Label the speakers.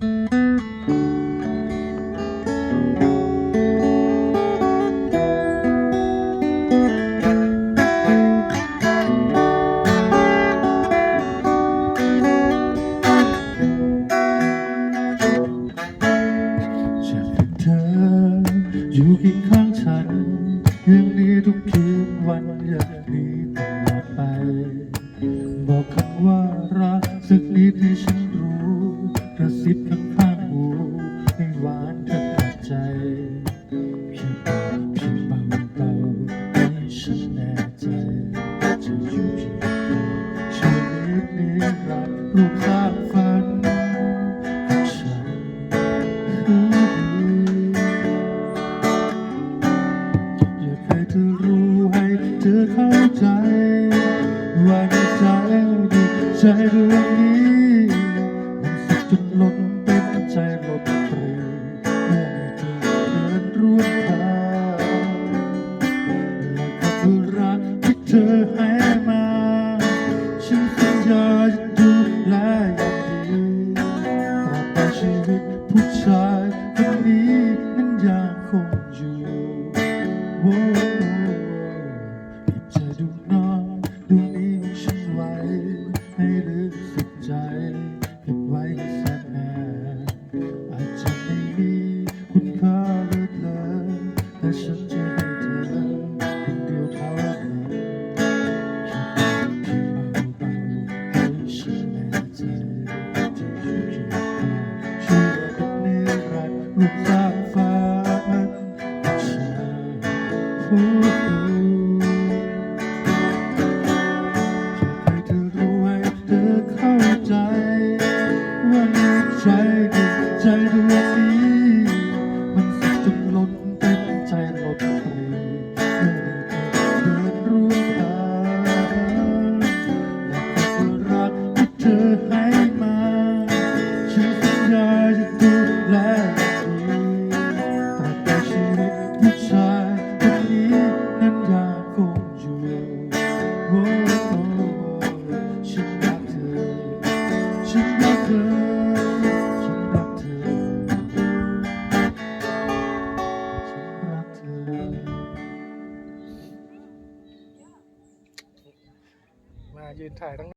Speaker 1: จะให้เธออยู่เคียงข้างฉันอย่างนี้ทุกคืนวันอยางนี้ กระซิบข้างข้างหูให้หวานแทบขาดใจเพียงเบาเพียงเบาเบาๆให้ฉันแน่ใจ จะอยู่เคียงข้างชีวิตนี้รักรูปภาฝันของฉันอยากให้เธอรู้ให้เธอเข้าใจ ว่าในใจดีใจเรื่องนี้ ใจหลดตรีเมื่อมีเธอเดินร่วมทางและก็คือรักที่เธอให้มาฉันสัญญาจะดูแลอย่างดีตราบใดชีวิตผู้ชายคนนี้นั้นยังคงอยู่ โอ้
Speaker 2: ยืนถ่ายตั้ง